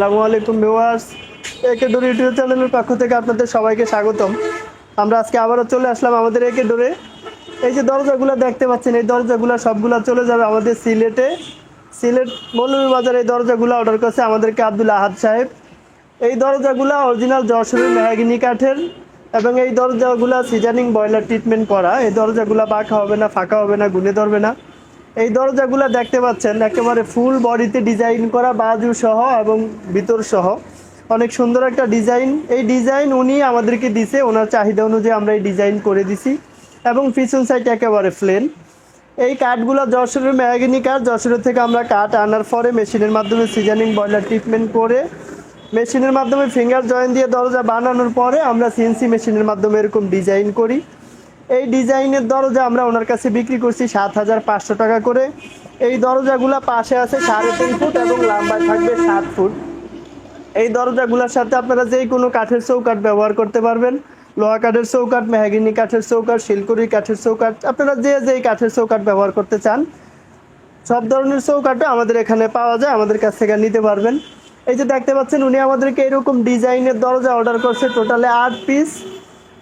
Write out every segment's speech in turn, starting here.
আসসালামু আলাইকুম ভিউয়ার্স। একে ডোর ইউটিউব চ্যানেলের পক্ষ থেকে আপনাদের সবাইকে স্বাগতম। আমরা আজকে আবারও চলে আসলাম আমাদের একে ডোরে এই যে দরজাগুলো দেখতে পাচ্ছেন, এই দরজাগুলো সবগুলো চলে যাবে আমাদের সিলেটে। সিলেট মৌলভীবাজার এই দরজাগুলো অর্ডার করেছে আমাদেরকে আব্দুল আহাদ সাহেব। এই দরজাগুলো অরিজিনাল যশোরের মেহাগিনি কাঠের এবং এই দরজাগুলো সিজনিং বয়লার ট্রিটমেন্ট করা। এই দরজাগুলো বাঁকা হবে না, ফাঁকা হবে না, গুনে ধরবে না। এই দরজাগুলো দেখতে পাচ্ছেন, একেবারে ফুল বডিতে ডিজাইন করা বাজু সহ এবং ভিতর সহ। অনেক সুন্দর একটা ডিজাইন এই ডিজাইন উনি আমাদেরকে দিছে, ওনার চাহিদা অনুযায়ী আমরা এই ডিজাইন করে দিছি এবং পিছন সাইড একেবারে প্লেন এই কাঠগুলো যশোরের মেয়াগিনি কাঠ, যশোরের থেকে আমরা কাঠ আনার পরে মেশিনের মাধ্যমে সিজনিং বয়লার ট্রিটমেন্ট করে মেশিনের মাধ্যমে ফিঙ্গার জয়েন দিয়ে দরজা বানানোর পরে আমরা সিএনসি মেশিনের মাধ্যমে এরকম ডিজাইন করি। এই ডিজাইনের দরজা আমরা ওনার কাছে বিক্রি করছি সাত হাজার পাঁচশো টাকা করে। এই দরজাগুলা পাশে আছে সাড়ে তিন ফুট এবং লম্বায় থাকবে সাত ফুট। এই দরজাগুলোর সাথে আপনারা যেই কোনো কাঠের চৌকাঠ ব্যবহার করতে পারবেন। লোহা কাঠের চৌকাঠ, মেহাগিনি কাঠের চৌকাঠ, শিলকুড়ি কাঠের চৌকাঠ, আপনারা যে যেই কাঠের চৌকাঠ ব্যবহার করতে চান, সব ধরনের চৌকাঠও আমাদের এখানে পাওয়া যায়, আমাদের কাছ থেকে নিতে পারবেন। এই যে দেখতে পাচ্ছেন, উনি আমাদেরকে এরকম ডিজাইনের দরজা অর্ডার করছে টোটালে আট পিস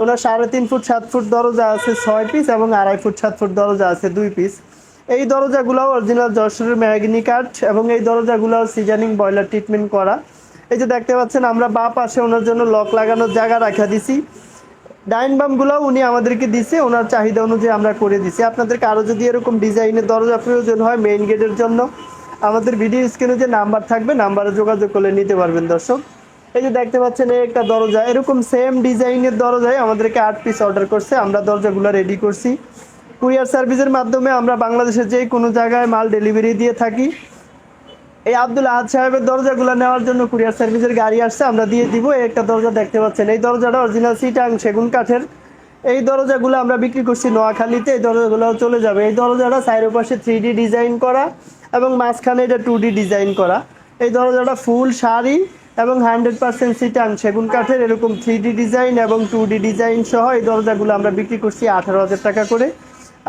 ওনার সাড়ে তিন ফুট, সাত ফুট দরজা আছে, ছয় পিস এবং আড়াই ফুট, সাত ফুট দরজা আছে, দুই পিস এই দরজাগুলো অরিজিনাল যশোরের ম্যাগনি কাঠ এবং এই দরজাগুলো সিজনিং বয়লার ট্রিটমেন্ট করা। এই যে দেখতে পাচ্ছেন, আমরা বা পাশে ওনার জন্য লক লাগানোর জায়গা রাখা দিছি। ডাইন বামগুলো উনি আমাদেরকে দিছে, ওনার চাহিদা অনুযায়ী আমরা করে দিছি। আপনাদেরকে আরও যদি এরকম ডিজাইনের দরজা প্রয়োজন হয় মেইন গেটের জন্য, আমাদের ভিডিও স্ক্রিনে যে নাম্বার থাকবে নাম্বারে যোগাযোগ করলে নিতে পারবেন দর্শক। এই যে দেখতে পাচ্ছেন একটা দরজা। এরকম সেম ডিজাইনের দরজায় আমাদেরকে আট পিস অর্ডার করছে। আমরা দরজাগুলো রেডি করছি। কুরিয়ার সার্ভিসের মাধ্যমে আমরা বাংলাদেশের যে কোনো জায়গায় মাল ডেলিভারি দিয়ে থাকি। এই আব্দুল আহাদ সাহেবের দরজাগুলো নেওয়ার জন্য কুরিয়ার সার্ভিসের গাড়ি আসছে, আমরা দিয়ে দিব। এই একটা দরজা দেখতে পাচ্ছেন। এই দরজাটা অরিজিনাল সিটাং সেগুন কাঠের। এই দরজাগুলো আমরা বিক্রি করছি নোয়াখালীতে। এই দরজাগুলো চলে যাবে। এই দরজাটা সাইডের পাশে থ্রি ডিজাইন করা এবং মাঝখানে এটা টু ডিজাইন করা। এই দরজাটা ফুল শাড়ি। এবং হান্ড্রেড পার্সেন্ট সিটাং সেগুন কাঠের এরকম থ্রি ডিজাইন এবং টু ডিজাইন সহ এই দরজাগুলো আমরা বিক্রি করছি আঠারো হাজার টাকা করে।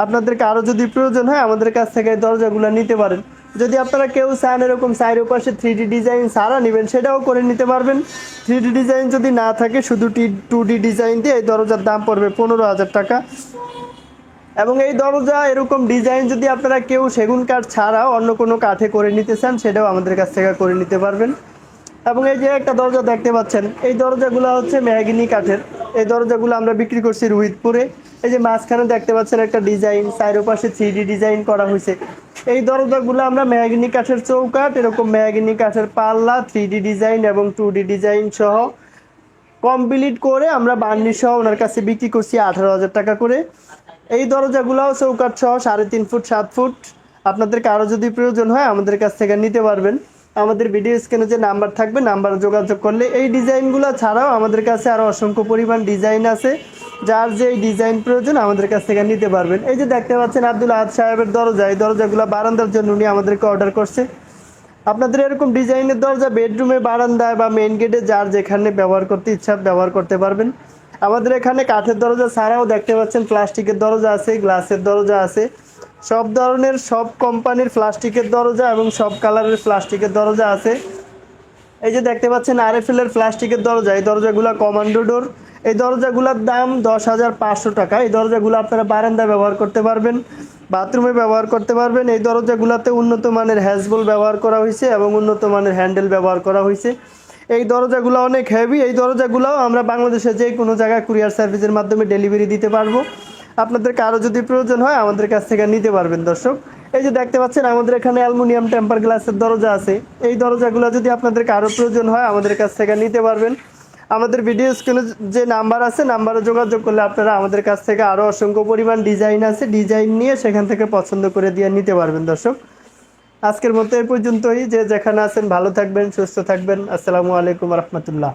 আপনাদেরকে আরও যদি প্রয়োজন হয় আমাদের কাছ থেকে এই দরজাগুলো নিতে পারেন। যদি আপনারা কেউ চান এরকম সাইড পাশে থ্রি ডিজাইন সারা নেবেন, সেটাও করে নিতে পারবেন। থ্রি ডিজাইন যদি না থাকে, শুধু টি টু ডিজাইন দিয়ে এই দরজার দাম পড়বে পনেরো হাজার টাকা। এবং এই দরজা এরকম ডিজাইন যদি আপনারা কেউ সেগুন কাঠ ছাড়াও অন্য কোনো কাঠে করে নিতে চান, সেটাও আমাদের কাছ থেকে করে নিতে পারবেন। এবং এই যে একটা দরজা দেখতে পাচ্ছেন, এই দরজাগুলো হচ্ছে মেহাগিনি কাঠের। এই দরজাগুলো আমরা বিক্রি করছি রুহিতপুরে। এই যে মাঝখানে দেখতে পাচ্ছেন একটা ডিজাইন সাইডের পাশে থ্রি ডিজাইন করা হয়েছে। এই দরজাগুলো আমরা মেহাগিনি কাঠের চৌকাঠ, এরকম মেহাগিনি কাঠের পাল্লা থ্রি ডিজাইন এবং টু ডিজাইন সহ কমপ্লিট করে আমরা বার্নি সহ ওনার কাছে বিক্রি করছি আঠারো হাজার টাকা করে। এই দরজাগুলোও চৌকাঠ সহ সাড়ে তিন ফুট, সাত ফুট। আপনাদেরকে আরও যদি প্রয়োজন হয়, আমাদের কাছ থেকে নিতে পারবেন। আমাদের ভিডিও স্ক্রিনে যে নাম্বার থাকবে নাম্বারে যোগাযোগ করলে এই ডিজাইনগুলো ছাড়াও আমাদের কাছে আরও অসংখ্য পরিমাণ ডিজাইন আছে। যার যে ডিজাইন প্রয়োজন আমাদের কাছ থেকে নিতে পারবেন। এই যে দেখতে পাচ্ছেন আব্দুল আহাদ সাহেবের দরজা, এই দরজাগুলো বারান্দার জন্য উনি আমাদেরকে অর্ডার করছে। আপনাদের এরকম ডিজাইনের দরজা বেডরুমে বারান্দায় বা মেন গেটে যার যেখানে ব্যবহার করতে ইচ্ছা ব্যবহার করতে পারবেন। আমাদের এখানে কাঠের দরজা ছাড়াও দেখতে পাচ্ছেন প্লাস্টিকের দরজা আছে গ্লাসের দরজা আছে। সব ধরনের, সব কোম্পানির প্লাস্টিকের দরজা এবং সব কালারের প্লাস্টিকের দরজা আছে। এই যে দেখতে পাচ্ছেন আরএফএল এর প্লাস্টিকের দরজা, এই দরজাগুলো কমান্ডো ডোর। এই দরজাগুলোর দাম দশ হাজার পাঁচশো টাকা। এই দরজাগুলো আপনারা বারান্দায় ব্যবহার করতে পারবেন, বাথরুমে ব্যবহার করতে পারবেন। এই দরজাগুলোতে উন্নত মানের হ্যাজবল ব্যবহার করা হয়েছে এবং উন্নত মানের হ্যান্ডেল ব্যবহার করা হয়েছে। এই দরজাগুলো অনেক হেভি, এই দরজাগুলোও আমরা বাংলাদেশে যে কোনো জায়গায় কুরিয়ার সার্ভিসের মাধ্যমে ডেলিভারি দিতে পারব। আপনাদেরকে আরও যদি প্রয়োজন হয় আমাদের কাছ থেকে নিতে পারবেন, দর্শক। এই যে দেখতে পাচ্ছেন, আমাদের এখানে অ্যালুমিনিয়াম টেম্পার গ্লাসের দরজা আছে। এই দরজাগুলো যদি আপনাদেরকে আরও প্রয়োজন হয় আমাদের কাছ থেকে নিতে পারবেন। আমাদের ভিডিও স্ক্রিনে যে নাম্বার আছে, নাম্বারে যোগাযোগ করলে আপনারা আমাদের কাছ থেকে আরও অসংখ্য পরিমাণ ডিজাইন আছে, ডিজাইন নিয়ে সেখান থেকে পছন্দ করে দিয়ে নিতে পারবেন, দর্শক। আজকের মতো এই পর্যন্তই। যে যেখানে আছেন, ভালো থাকবেন, সুস্থ থাকবেন। আসসালামু আলাইকুম রহমতুল্লাহ।